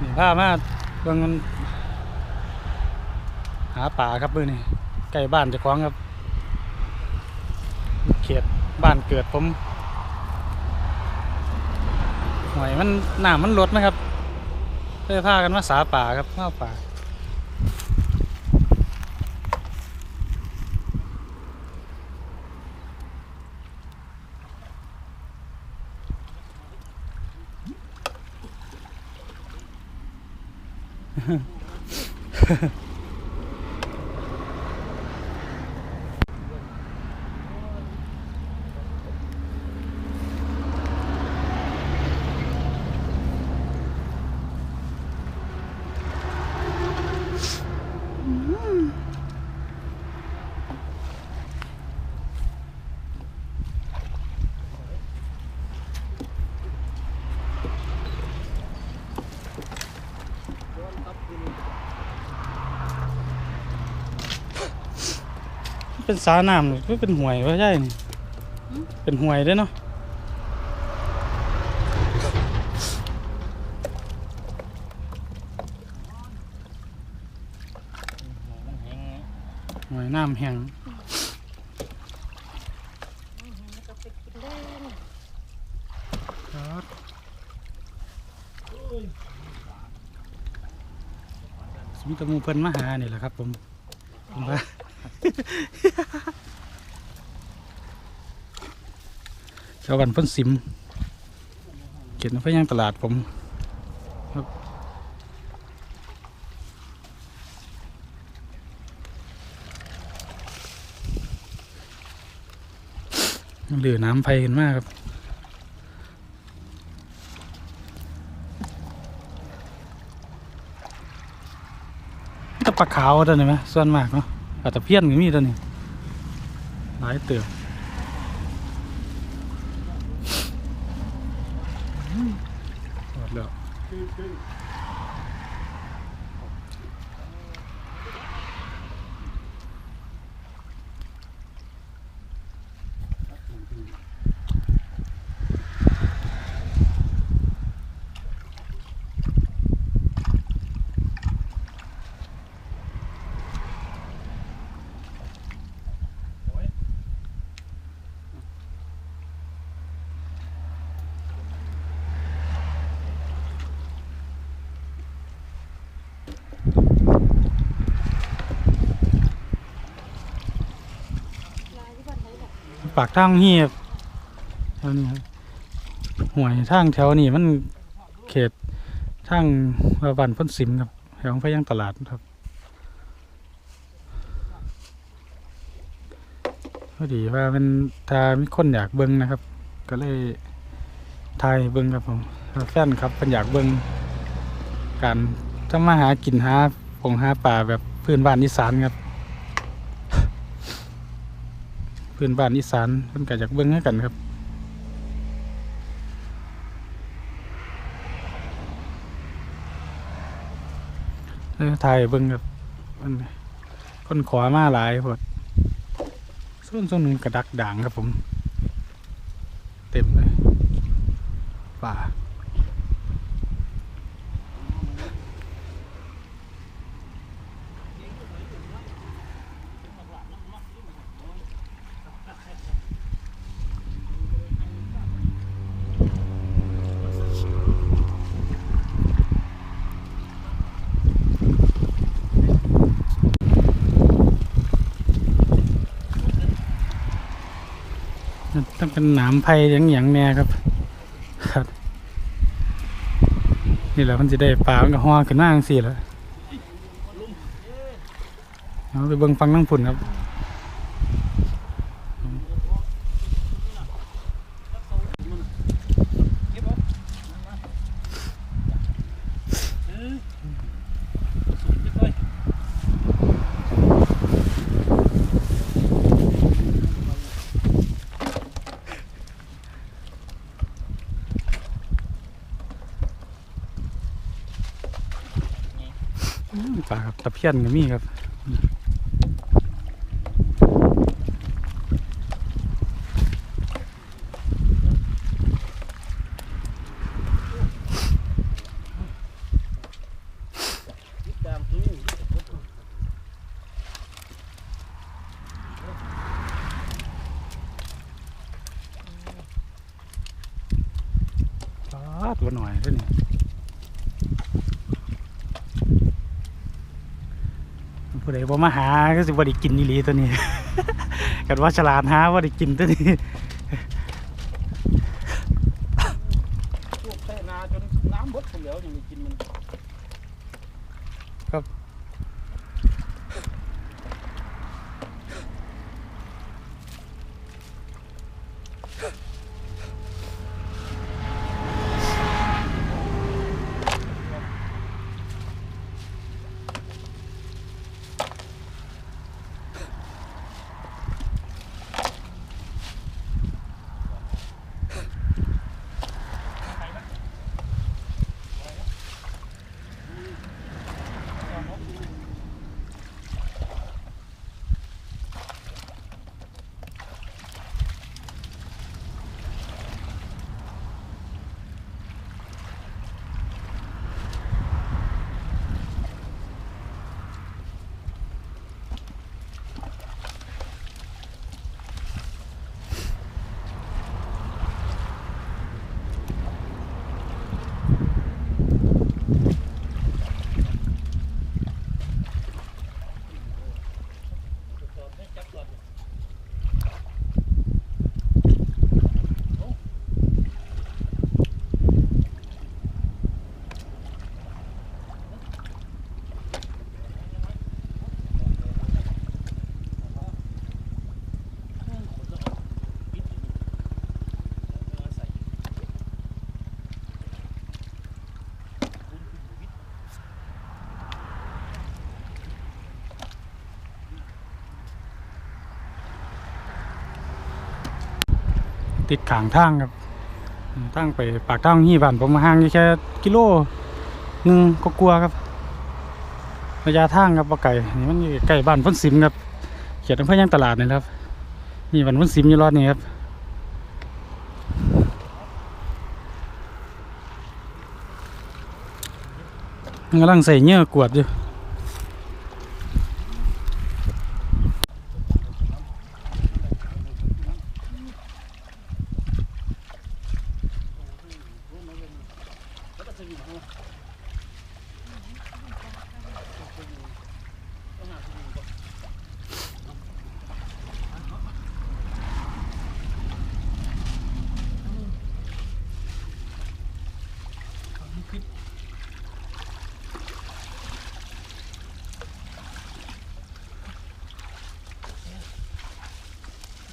นี่พามาเบิ่งมันหาป่าครับมือนี่ใกล้บ้านจะคล้องครับ เขตบ้านเกิดผมหวยมันน้ำมันลดนะครับเลยพากันมาสาป่าครับมาป่า ป่า เป็นสาน้ำหรือเป็นห่วยว่าใช่นี่เป็นห่วยเด้อเนาะห่วยน้ำแห้งครับสมิตมูเพิ่นมาหานี่แหละครับผมผมว่า ชาวบ้านพ้นสิมเก็บน้ำพยังตลาดผมครับเหลือน้ำไฟขึ้นมากครับตะปลาขาวตัวนี้ไหมส่วนมากเนาะ ตะเพียนก็มีตัวนี้หลายเตือ ปากทางเฮียบแถวนี้ครับห่วยทางแถวนี้มันเขตทางว่าบ้านพ้นสิมครับแถวพยังตลาดครับพอดีว่าเป็นถ้ามีคนอยากเบิ้งนะครับ ก็เลยถ่ายเบิ้งครับผมแฟนครับเป็นอยากเบิ้งการทำมาหากินหาปงหาป่าแบบพื้นบ้านอีสานครับ พื้นบ้านอีสานเพิ่นก็อยากเบิ่งให้กันครับ ถ่ายเบิ่งครับมันคนขอมาหลายพดส่วนส่วนหนึ่งกระดักด่างครับผม เต็มเลยป่า ต้องเป็นหนามไผ่ยังหย่งแน่ครับ ครับ นี่แหละมันจะได้ปลามันก็ห่อขึ้นมาจังสี่แหล้วเอาไปเบิ่งฟังนั่งฝุ่นครับ ปลาครับตะเพียนก็มีครับาดตัวหน่อยเท่านี้ผู้ใดบ่มาหา ก็สิบ่ได้กินอีหลีตัวนี้ กันว่าฉลาดหาบ่ได้กินตัวนี้ ติดขางทางครับทางไปปากทางฮีบ้านผมมาห่างแค่กิโลหนึ่งก็กลัวครับระยะทางครับบ่ไก่นี่มันอยู่ใกล้บ้านพ้นสิมครับเขียนอำเภอยังตลาดนี่ครับนี่บ้านพ้นสิมอยู่รอดนี่ครับกำลังใส่เหงื่อกวดอยู่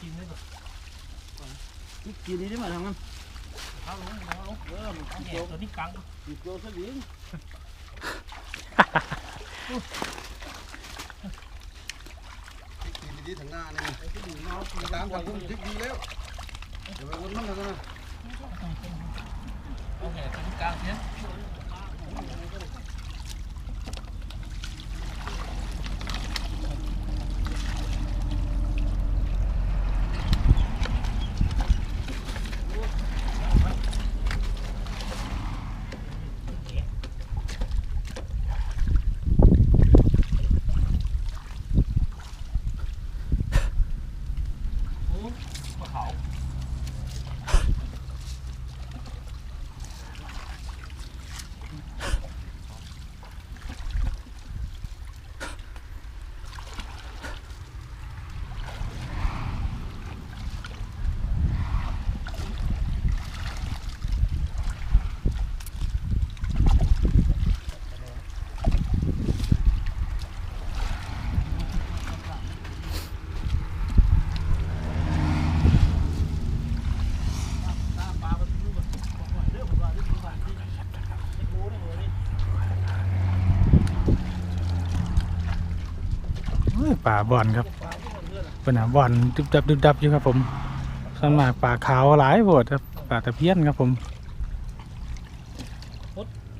กินได้ปะ กินนี่ได้ไหมทางนั้นเอาลงเอาลงเออมันเกี่ยวตัวนี้กังเกี่ยวซะดิกินดีๆทางหน้านี่ตามทางผมทิศดีแล้วเดี๋ยวไปวนมันแล้วนะเอาแหน่ตัวนี้กังเนี่ย เอ้ย ป่าบอนครับเป็นหาบอนดึบดับดึบดับอยู่ครับผมส่วนมากป่าขาวหลายโบดครับป่าตะเพียนครับผม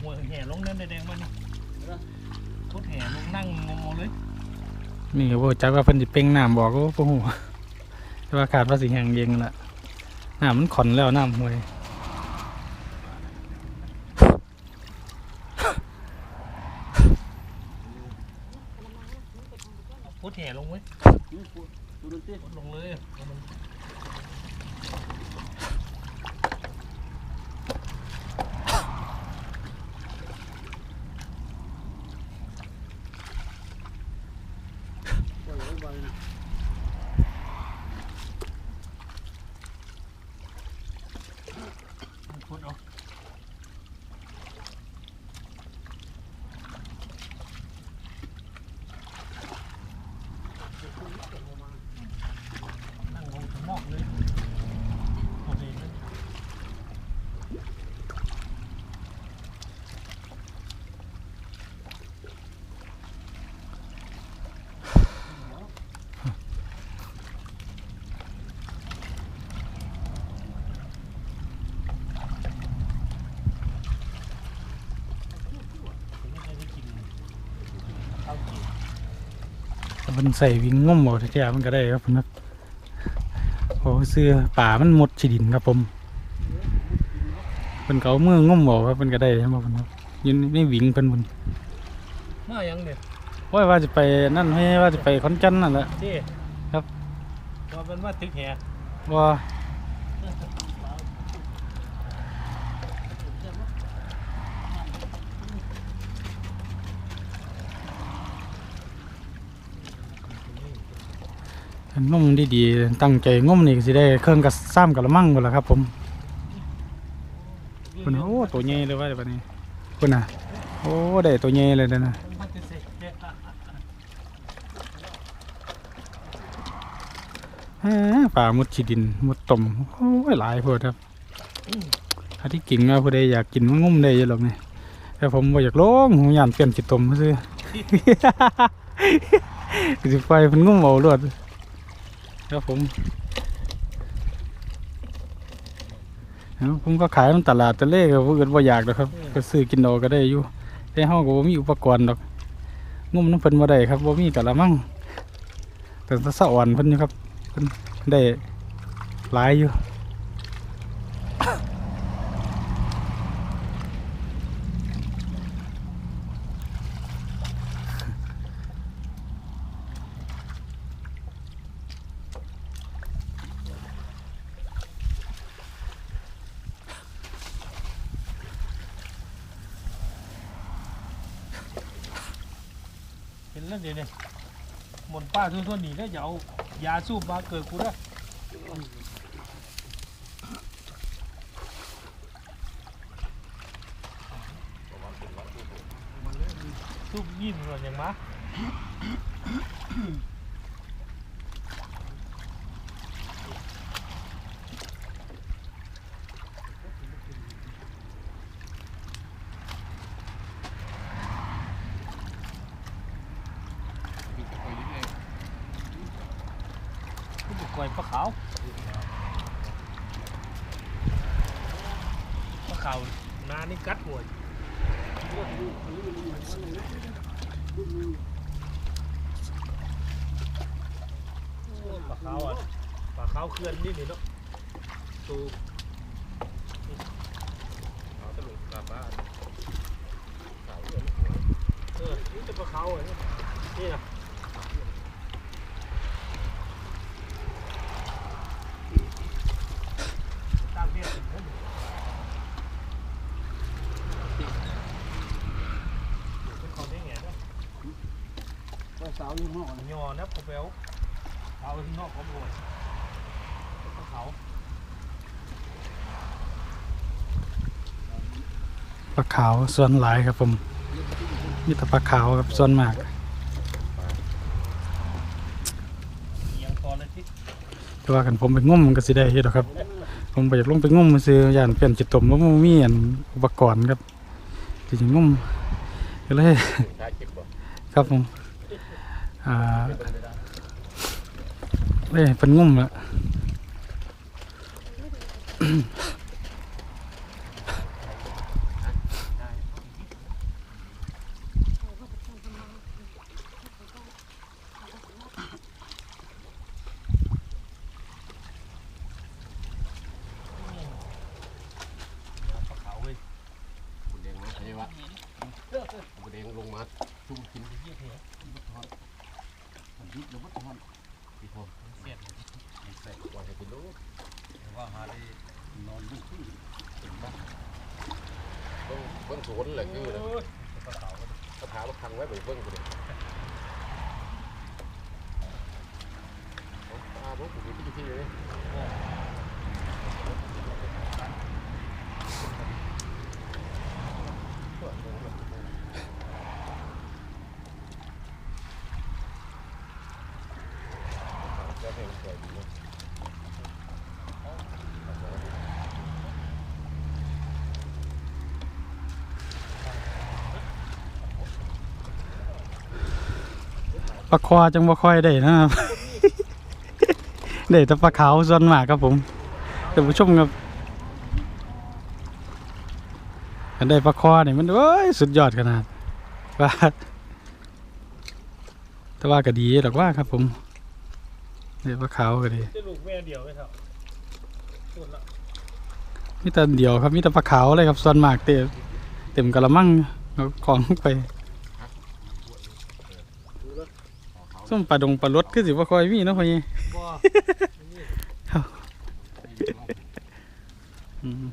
หัวแห่ลงนั่นแดงๆมันนี่ทุดแห่ลงนั่งงงๆเลยนี่ก็บ่จักว่าเพิ่นสิเป่งน้ำบอกก็บ่ฮู้แต่ว่าขาดว่าสิแห้งเย็นละน้ำมันขอนแล้วน้ำห้วย พุดแห่ ลงไว้พุดลงเลย มันใส่วิ่งง่มเอาแท้ๆมันก็ได้ครับผมครับโอ้เสื้อป่ามันหมดฉีดินครับผมเป็นเขามือง่มเอาครับมันก็ได้ครับผมครับยืนไม่วิ่งเพิ่นบนมายังเนี่ยว่าว่าจะไปนั่นให้ว่าจะไปขอนแก่นนั่นแหละที่ครับว่าเป็นว่าตึกแห่ว่า ง่มดีๆตั้งใจง่มนี่ก็สิได้เครื่องกับซ้ำกับละมั่งหมดแล้วครับ ผมคุณโอ้ตัวใหญ่เลยว่าเดี๋ยวนี้คุณน่ะโอ้ได้ตัวใหญ่เลยเด้อนะมันจะเสร็จเนี่ยแหมป่ามุดฉีดินมุดต่มโอ้ยหลายโพดครับถ้าที่กิ่งว่าผู้ใดอยากกินมันงุ่มได้อยังหรอกนี่แต่ผมบ่อยากลงหูยานเปลี่ยนจิตตมซื่อสิไฟมันงุ่มเอารวด ครับผมแล้วผมก็ขายมันตลาดตะเล่ก็บ่เกิดบ่อยากดอกครับ ก็ซื้อกินเอาก็ได้อยู่แต่เฮาก็บ่มีอุปกรณ์ดอกงุ่มน้ำเพิ่นบ่ได้ครับบ่มีกะละมังแต่ถ้าสะอ่อนเพิ่นอยู่ครับได้หลายอยู่ ห็นแล้วเดี๋ยวนี้หมดป้าทุ่นๆหนีแล้วจะเอายาสูบมาเกิดกูนะสูบยิ้มก่อนอย่างมา กล้วยปลาขาวปลา ขานานี่กัดหัวปลาขาวอะปลาขาวเคลื่อนนี่นี่เนาะตูเออนี่จะปลาขาวอะนี่นี่นะ ตามเรียกถึงนั่นเป็นของได้ไงนะ ว่าสาวอยู่ห้อง ย อนะผมไปเอาเอาที่นอกของบวชเขาปลาขาวส่วนหลายครับผมมีแต่ปลาขาวครับส่วนมากยังพอเลยที่แต่ว่ากันผมไปงุ่มมันก็สิได้เฮ็ดหรอกครับ ผมไปอยากลงไปงุ่มซื้อย่านเปลี่ยนจิตตมว่ามันมีอันอุปกรณ์ครับจริงๆงุ่มก็เลยครับผมอ่า เลยเป็นงุ่มละ ปลาขาวเว้ย บุญแดงมาใช่ปะบุญแดงลงมาชุ่มกิน ยี่เหี้ย ยิบแล้ววัดทอนพี่พอ เสียบ ใส่ก่อนให้กินลูกว่าหาได้นอนลูกขึ้นเป็นบ้าต้องเบิ้งส วนแหละคือโอ้ยปลาขาวเขาถามว่าพังไว้ไปเบิ้งกูเนี่ยตาพวกกูมีที่ที่เลย ปลาคอจังบ่ค่อยได้นะครับได้แต่ปลาขาวส่วนมากครับผมท่านผู้ชมครับอันได้ปลาคอนี่มันเอ้ยสุดยอดขนาดว่าแต่ว่าก็ดีดอกว่าครับผมเดี๋ยวปลาขาวก็ดีจะลูกแม่เดียวไหมครับสุดละมีแต่เดียวครับมีแต่ปลาขาวเลยครับส่วนมากเต็มเต็มกระมังเอาของลงไป ส้มปลาดงปลารสคือสิว่าคอยมีเนาะพ่อนี่บ่อืม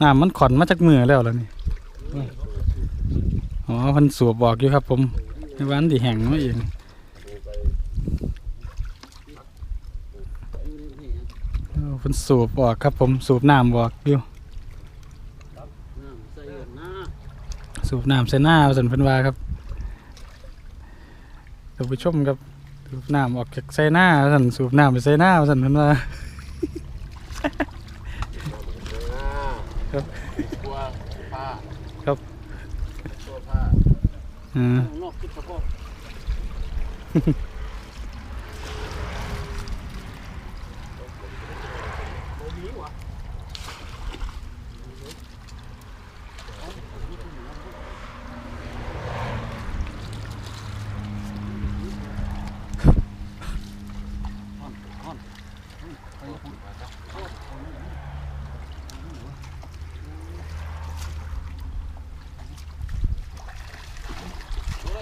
น้ำมันขอนมาจากมือแล้วล่ะนี่อ๋อพันสูบบอกอยู่ครับผมในวันที่แห้งมาเองเออเพันสูบออกครับผมสูบน้ำบอกอยู่ ใส่หน้า สูบน้ำใส่หน้าสันเพันวาครับท่านผู้ชมครับสูบน้ำออกจากใส่หน้าสันสูบน้ำไปใส่หน้าสันเพันวาครับกลัวผ้าครับกลัวผ้าอ่า นอกคิดเฉพาะโอ้มีวะ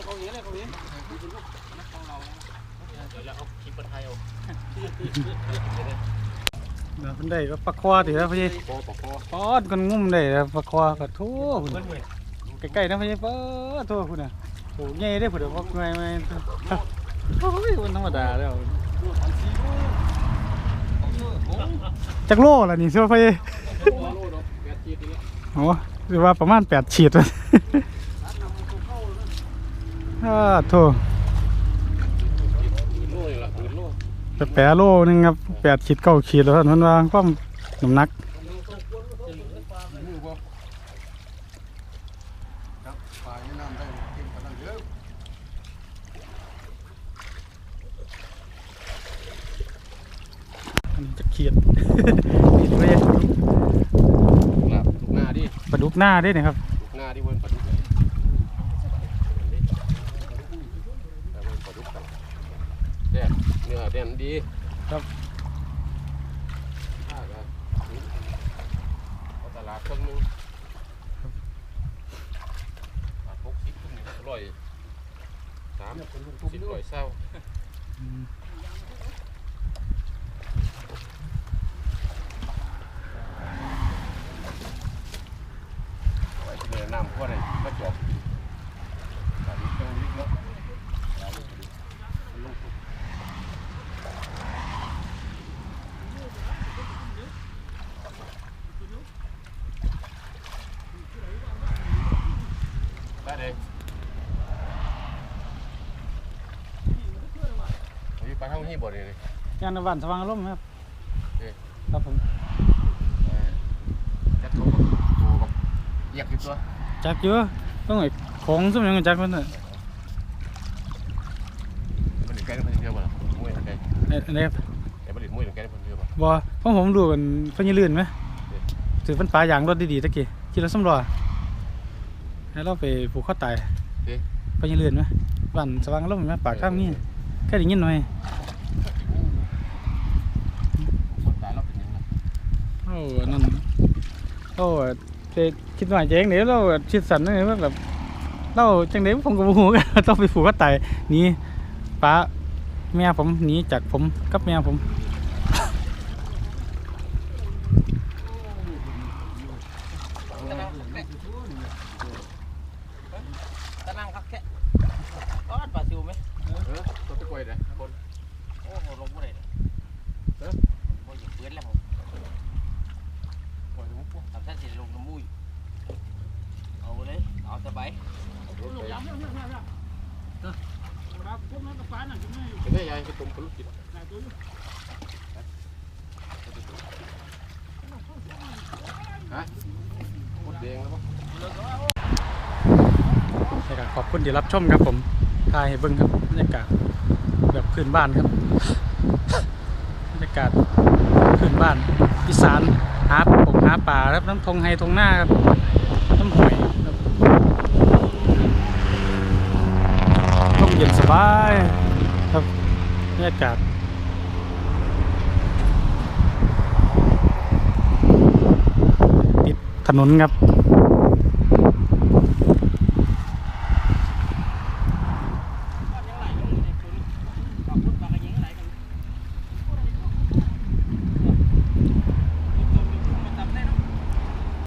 เขาเห็นเลยเขาเห็นเดี๋ยวเราเอาคลิปไทยเอา เดี๋ยวเพิ่นได้ก็ปลาคอติแล้วพี่คอปอกคอปอดกันงุ่มได้แล้วปลาคอก็โถพุ่นเพื่อนเว้ยใกล้ๆนะพี่ปอดโถพุ่นน่ะโอ้ใหญ่เด้อพุ่นเด้อบ่ไงไม่โอ้ยมันธรรมดาแล้วจักโลล่ะนี่เสื้อพี่โลดอกแปดจีดนี่โอ้สิว่าประมาณ8ฉีดว่าอ่าโถโลนี่ละโล แต่แปรโลนึงครับ8ขีด9ขีดแล้วท่านเพิ่นว่าความน้ำหนักมือบ่ครับปลานี่น้ำได้เต็มขนาดเยอะอันนี้จะขีดขีดไว้หลับลูกหน้าดิปลาดุกหน้าเด้นี่ครับลูกหน้าดิเว้นปลาดุกเลยแต่เว้นปลาดุกกันแด่ เนื้อแด่นดีครับผ้าก็เอาตลาดเครื่องนึงบาทหกสิบนี่อร่อยสามสิบร้อยเศร้าไว้ที่นี่น้ำก็ได้มาจบตอนนี้เครื่องลิกเนาะเอาลูกไปดิเอาลูกไปได้เลยเอาอยู่ไปทางที่ บ่ได้เลยยานวันสว่างอารมณ์ครับเอ๊ะครับผม เอ่อจัดเขาบอกตัวบอกเหยียกอยู่ตัวจักเยอะต้องไอ้ของซุ่มหยังจักมันน่ะมันถึงใกล้แล้วมันจะเที่ยวบ่ล่ะมวยถึงใกล้ไอ้อันนี้ครับไอ้มันถึงมวยถึงใกล้แล้วมันเที่ยวบ่ บ่เพราะผมดูกันเพิ่นอยืลื่นไหมถือเพิ่นปลาอย่างรถดีๆตะกี้ขี่รถสำรอให้เราไปผูกข้อตายเพิ่นอยืลื่นไหมวันสว่างอารมณ์ไหมปากข้างนี้แค่ได้ยินหน่อย คนตายแล้วเป็นยังไง โอ้อันนั่นโอ้ เจคิดหน่อยเจ๊งเดี๋ยวเราชิดสันนี่ว่าแบบเราจังเด๋ผมก็บ่ฮู้กันต้องไปผูกก็ตายหนีป้าแม่ผมหนีจากผมกับแม่ผม รับชมครับผมถ่ายให้เบิ้งครับบรรยากาศแบบพื้นบ้านครับบรรยากาศพื้นบ้านอีสานหาผมหาป่ารับน้ำทงไฮทงหน้าครับน้ำหอยเย็นสบายครับบรรยากาศติดถนนครับ